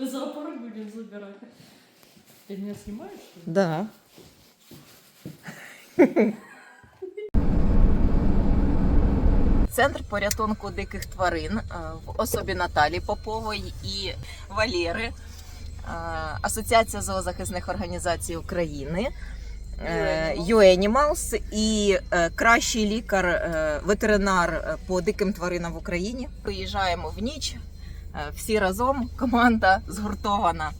мы зоопарк будем забирать. Ты меня снимаешь, что ли? Да. Центр порятунку диких тварин е, в особі Наталі Попової і Валєри, е, Асоціація зоозахисних організацій України, UAnimals і е, кращий лікар, е, ветеринар е, по диким тваринам в Україні. Виїжджаємо в ніч. всі разом команда згуртована.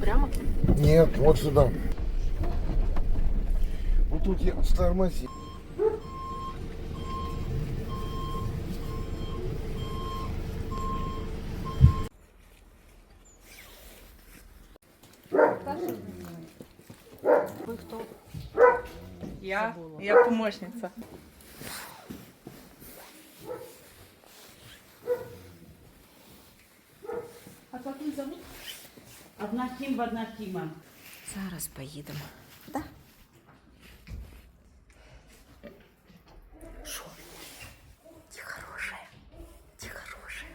Прямо? Ні, от сюди. Вот тут я стармасі. Ви? Я, я помощница. Ким, одна Кима. Зараз поїдемо. Да? Що? Ти хороша. Ти хороша.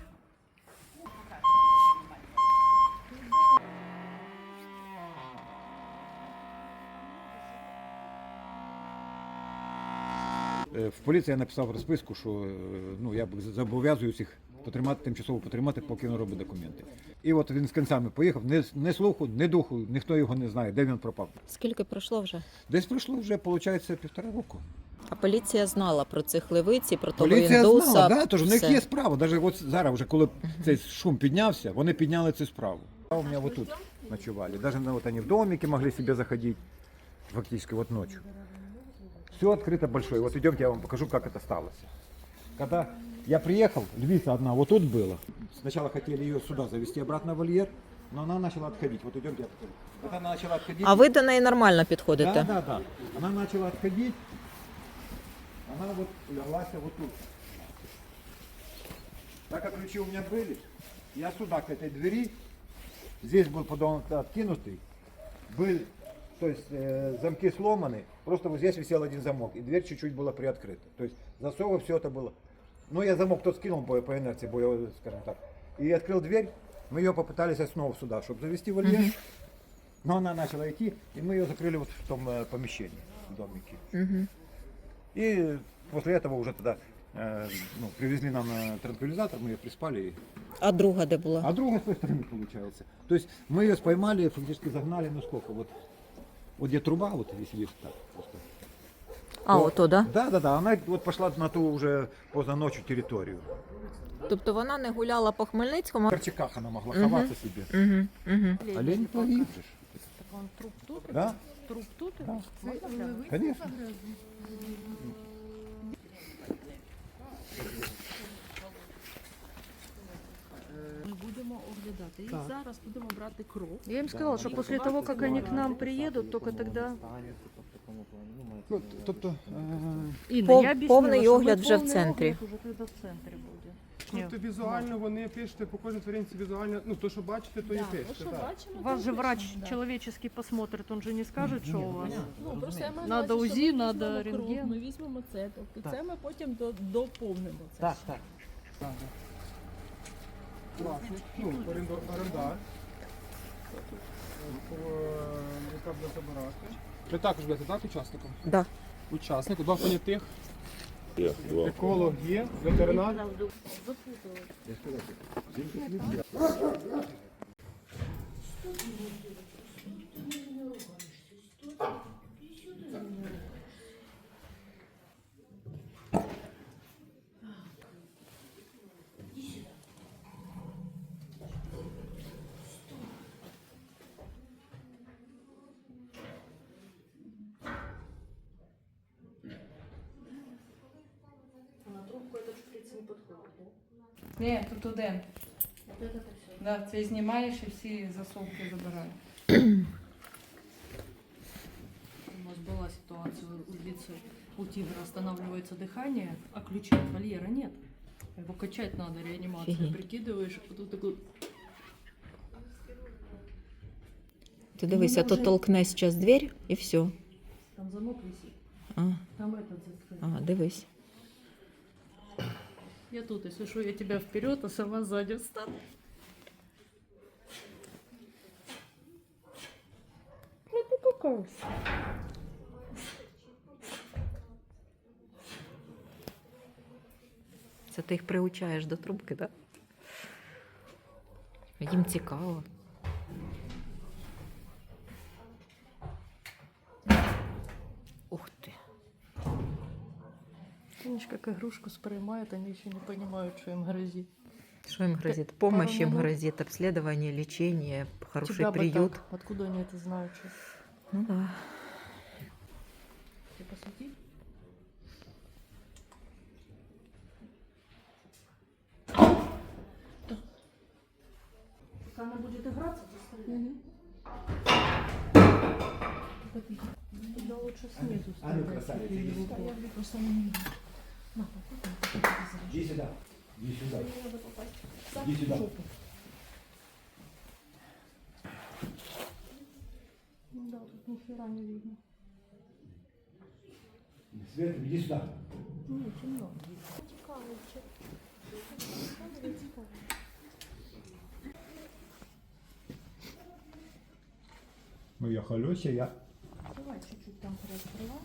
Е, В поліції я написав розписку, що е, ну, я б зобов'язую всіх потримати, тимчасово потримати, поки він робить документи. І от він з кінцями поїхав, ні, ні слуху, ні духу, ніхто його не знає, де він пропав. Скільки пройшло вже? Десь пройшло вже, виходить, півтора року. А поліція знала про цих левиць і про того Поліція індуса. знала, да, тож у них є справа. Навіть от зараз, вже коли цей шум піднявся, вони підняли цю справу. А у мене вот тут ночевали. Даже ну, вот они в домике могли себе заходить, фактически вот ночью. Все открыто большое. Вот идемте, я вам покажу, как это сталось. Когда я приехал, львица одна вот тут была. Сначала хотели ее сюда завести обратно в вольер, но она начала отходить. Вот идемте, я покажу. Вот она начала отходить. А ви до неї нормально підходите? Да, да, да. Она начала отходить. Она вот леглась вот тут. Так как ключи у меня были, я сюда, к этой двери, здесь был подон откинутый, был, то есть э, замки сломаны, просто вот здесь висел один замок, и дверь чуть-чуть была приоткрыта. То есть засовы, все это было. Ну, я замок тот скинул по, по инерции, по, скажем так, и открыл дверь, мы ее попытались снова сюда, чтобы завести в вольер, но она начала идти, и мы ее закрыли вот в том э, помещении, в домике. Угу. И после этого уже тогда э, ну, привезли нам э, транквилизатор, мы ее приспали. и- А друга де була? А другая с той стороны получается. То есть мы ее споймали, фактически загнали, ну сколько, вот, вот где труба, вот если видишь так просто. А, ото, да? Да, да, да, она вот пошла на ту уже поздно ночью территорию. Тобто вона не гуляла по Хмельницькому. В Корчаках она могла ховаться себе. Угу, угу. Олень погиб же. ж. Так он труп тут? Да, Труп тут? Да. Конечно. Ми будемо оглядати. І зараз будемо брати кров. Я им сказала, что после того, как они к нам приедут, только тогда... Ну, тобто, е, Инна, Пов- я объяснила, повний что огляд мы вже в полный центрі. огляд уже когда в центре будет. Тобто візуально вони пишете по кожній тваринці візуально, ну то, що бачите, то і Да, пишете. то, що так. бачимо, Вас то же врач пишемо, да. человеческий посмотрит, он же не скажет, что у вас. Ну, просто я маю Надо на увазі, УЗІ, що ми надо візьмемо кров, рентген. Ми візьмемо це, тобто це ми потім до, доповнимо це. Так, так. Власник, ну, орендар, орендар. Е, Яка буде забирати. Ви також будете, так, учасником? Да. Учасник, два понятих. Еколог є, ветеринар. Ні, тут один. Да, це знімаєш і всі засовки забираєш. У нас была ситуация у львицы, у тигра останавливается дыхание, а ключа от вольера нет. Его качать надо, реанимация. Офигеть. Прикидываешь, а тут такой... Ти дивися, то толкне зараз двір і все. Там замок висит. А, Там этот закрыт. а, дивись. Я тут, если что, я тебя вперед, а сама сзади встану. Ну ты какая? Це ти їх приучаєш до трубки, так? Їм цікаво. Помнишь, как игрушку сприймают, они еще не понимают, что им грозит. Что им грозит? Помощь им грозит, обследование, лечение, хороший Тебя бы приют. так. Откуда они это знают сейчас? Ну да. Тебе посветить? Пока она будет играться, Туда лучше снизу А ну, стрелять, красавица, иди было. Просто не видит. Иди сюда. Иди сюда. Мне надо попасть Иди сюда. жопу. Ну Да, тут ни хера не видно. Свет, иди сюда. Не, темно. Ну я холюся, я. Давай чуть-чуть там приоткрыла.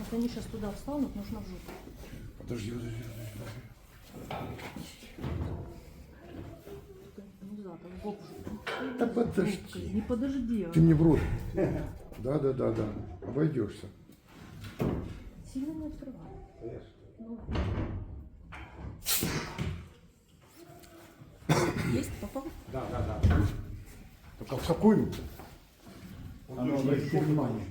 Вот они сейчас туда встанут, нужно в жопу. Подожди, подожди, Ну да, там в бок жопу. Да подожди. Не подожди, а Ты мне в рот. Да, да, да, да. Обойдешься. сильно не открывай. Ну. Есть, попал? Да, да, да. Только в какую? А ну, обратите внимание.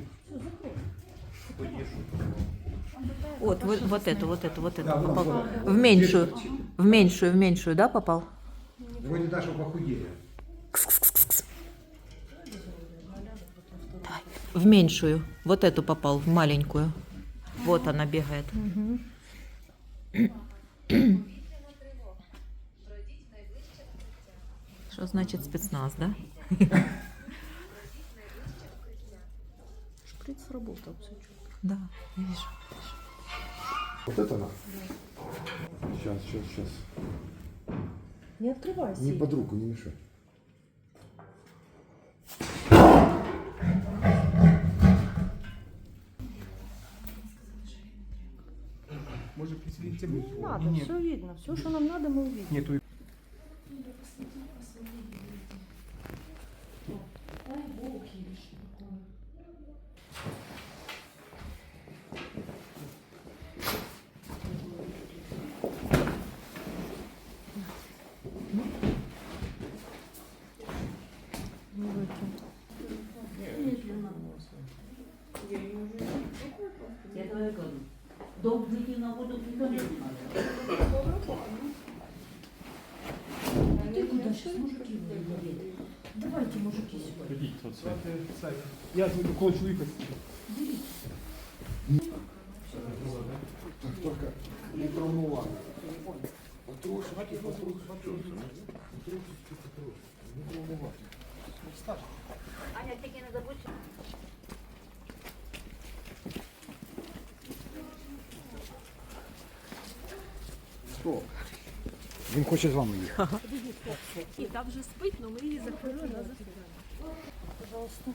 Вот, вот, вот эту, вот эту, вот эту попал. В меньшую, в меньшую, в меньшую, да, попал? Вроде даже похудели. В меньшую. Вот эту попал, в маленькую. Вот она бегает. Что значит спецназ, да? Шприц сработал, все четко. Да, я вижу. Вот это она? Сейчас, сейчас, сейчас. Не открывайся. Не под руку, не мешай. Може підсвітити? Не надо, все видно. Все, что нам надо, мы увидим. Ні, Давайте, мужики, сюда. я коло чоловіка. хоче з вами їхати. І там вже спить, але ми її закрили на Пожалуйста.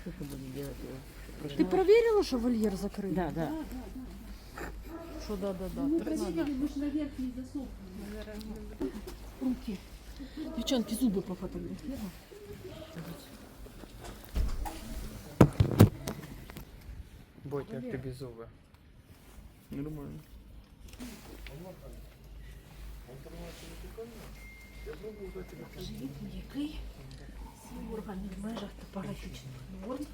Что ты будешь делать? Ты проверила, что вольер закрыт? Да, да. Что да, да, да. Мы проверили, на верхний засов. Руки. Девчонки, зубы пофотографировала. Ботя, як тобі зуби? Нормально. Живіт м'який, всі органи в межах топографічних норм.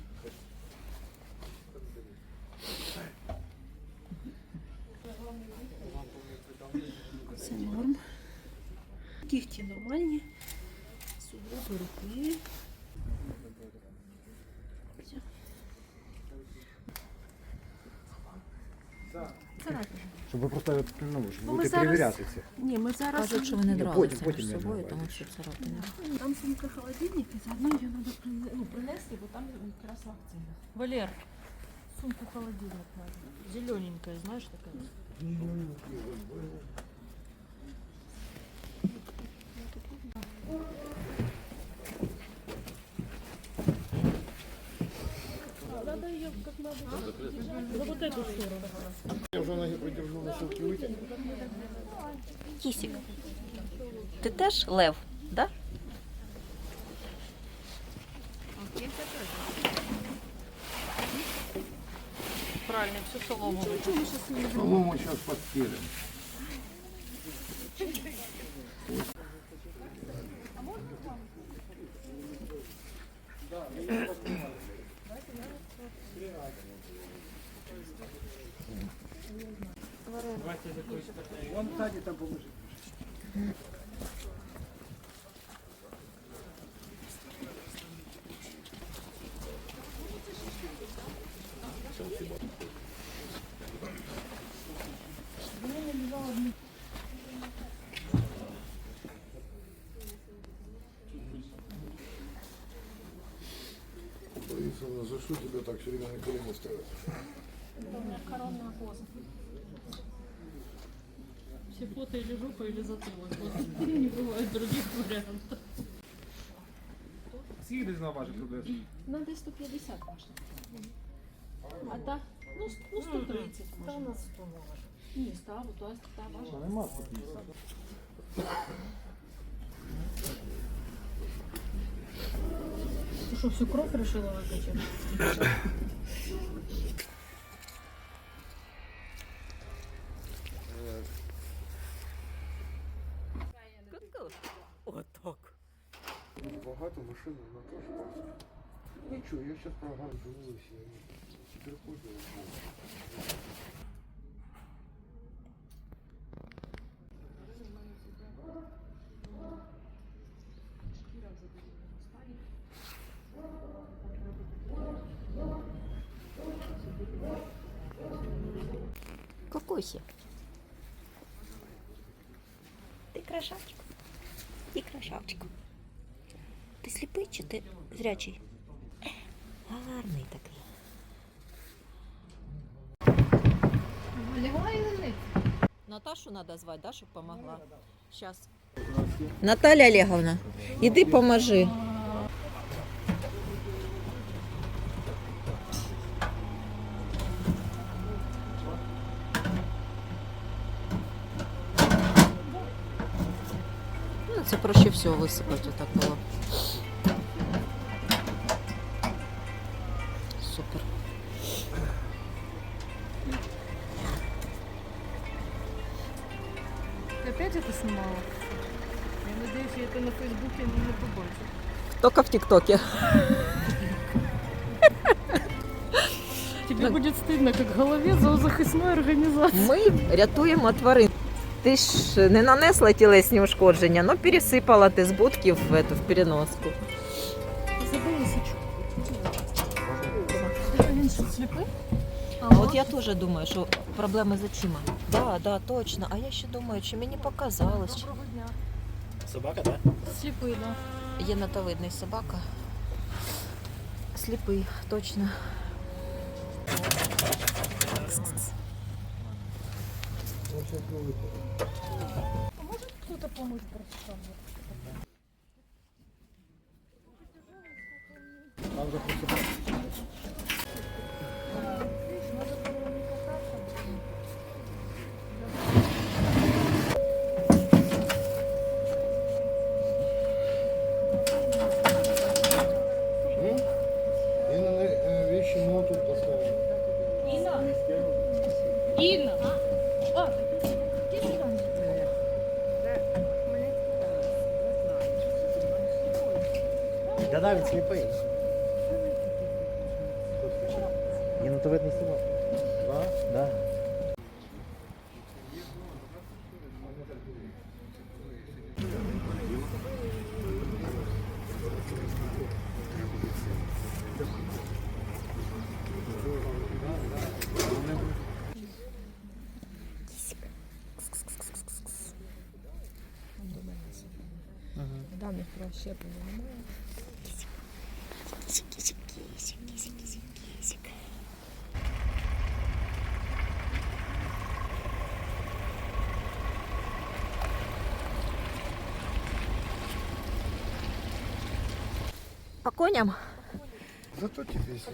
Все норм. Кігті нормальні. Суглоби руки. Все. Це Щоб ви просто ну, щоб Ну, ми будете зараз- перевіряти це. Ні, ми зараз Кажуть, що вони Ні, дралися потім- потім між я собою, знаю, тому бачиш. що царапини. Там сумка холодильник, і заодно її треба ну, принести, бо там якраз акція. Валер, Сумку холодильник надо. Зелененькая, знаешь, такая. Ее как надо. За вот эту сторону. Я вже ноги придержу на сумки витягну. Кісік. Ти теж лев, да? Правильно, всю солому. Солому зараз підстелимо. Вон сзади там положи. Борисовна, за что тебя так все время на колени ставят? Это у меня коронная поза. фото или жопа, или затылок. Вот. Не бывает других вариантов. Скільки десь важить приблизно? Ну, десь 150 можна. А та, ну, с- ну 130 Та у можна. нас 100 може. Ні, ставу, то та важна. Нема 150. Ты что, всю кровь решила выкачать? Нічого, я зараз програму дивилася. Приходила. Кокосі. Ти красавчик. Ти красавчик. Ти сліпий чи ти зрячий? Гарний такий. Наташу треба звати, да, щоб допомогла. Щас. Наталя Олеговна, іди поможи. Ну, це проще всього висипати отак було. опять это снимала? Я надеюсь, я это на Фейсбуке не побачу. Тільки в Тіктокі. Тебе будет стыдно, как голове зоозахисной организации. Ми рятуємо тварин. Ти ж не нанесла тілесні ушкодження, але пересипала ти з будки в, эту, в переноску. Забыла сечу. Він що, сліпий? А от я теж думаю, що проблеми з очима. Да, да, точно. А я ще думаю, чи мені показалось. Чи... Доброго дня. Собака, да? Сліпий, да. Є натовидний собака. Сліпий, точно. Кто-то помыть просто. Там Да-да, на тебе не собак. Да? Да. По коням? Зато тебе если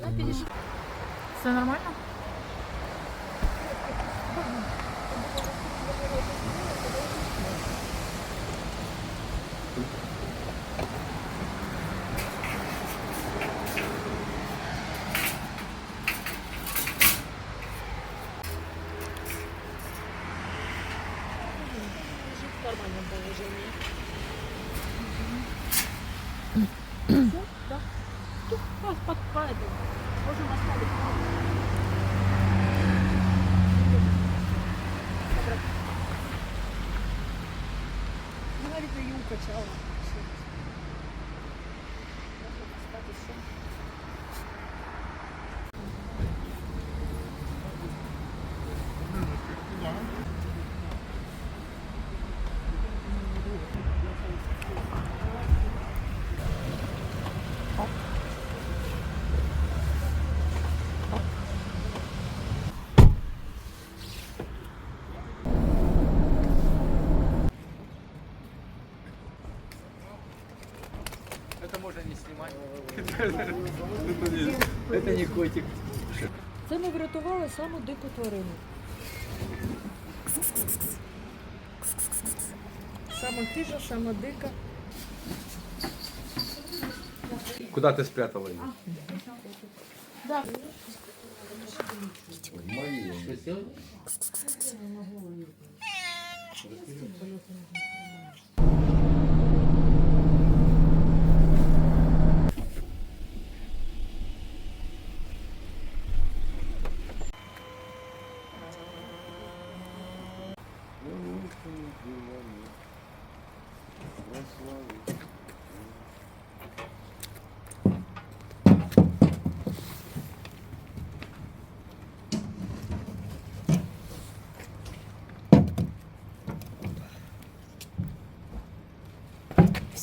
Все нормально? Це ми врятували саму дику тварину. Сама хижа, сама дика. Куди ти спрятала її?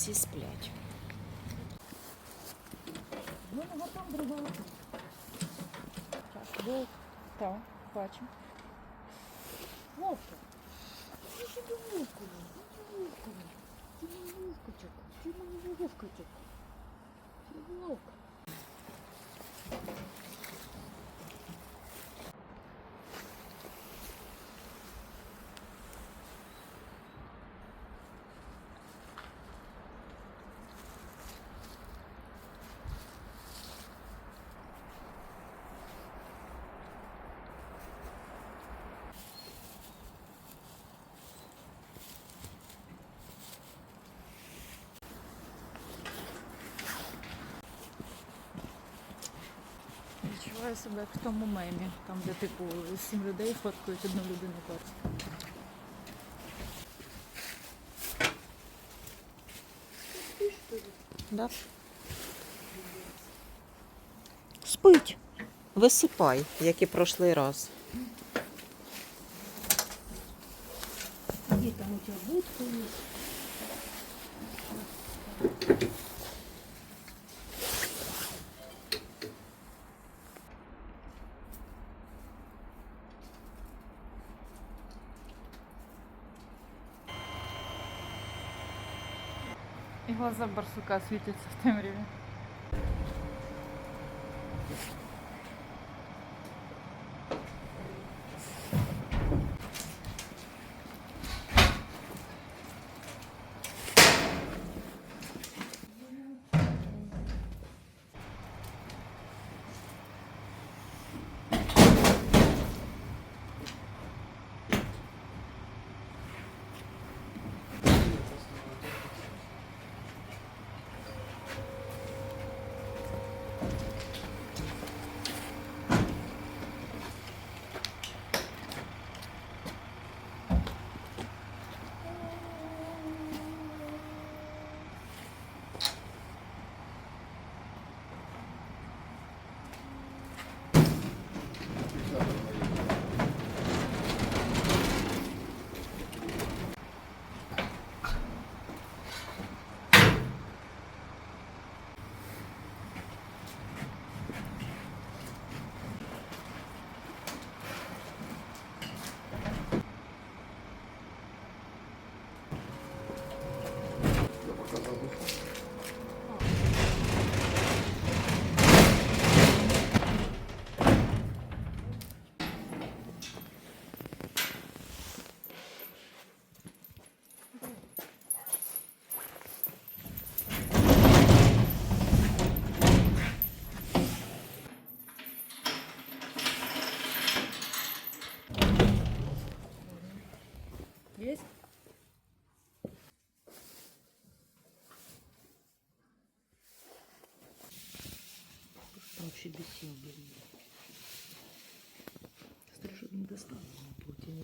Всі сплять. Вовк. Так, бачимо. Вовка. Ти ж до вовку. Ти вовку. Ти мій вовкочок. Ти мій вовкочок. Ти вовк. Відчуваю себе як в тому мемі, там де типу сім людей фоткають одну людину бачу. Да? Спить. Висипай, як і прошлий раз. Где там у тебя будка есть? Глаза барсука светятся в темряві. без бісів беру. Страшно не достану, не плоті не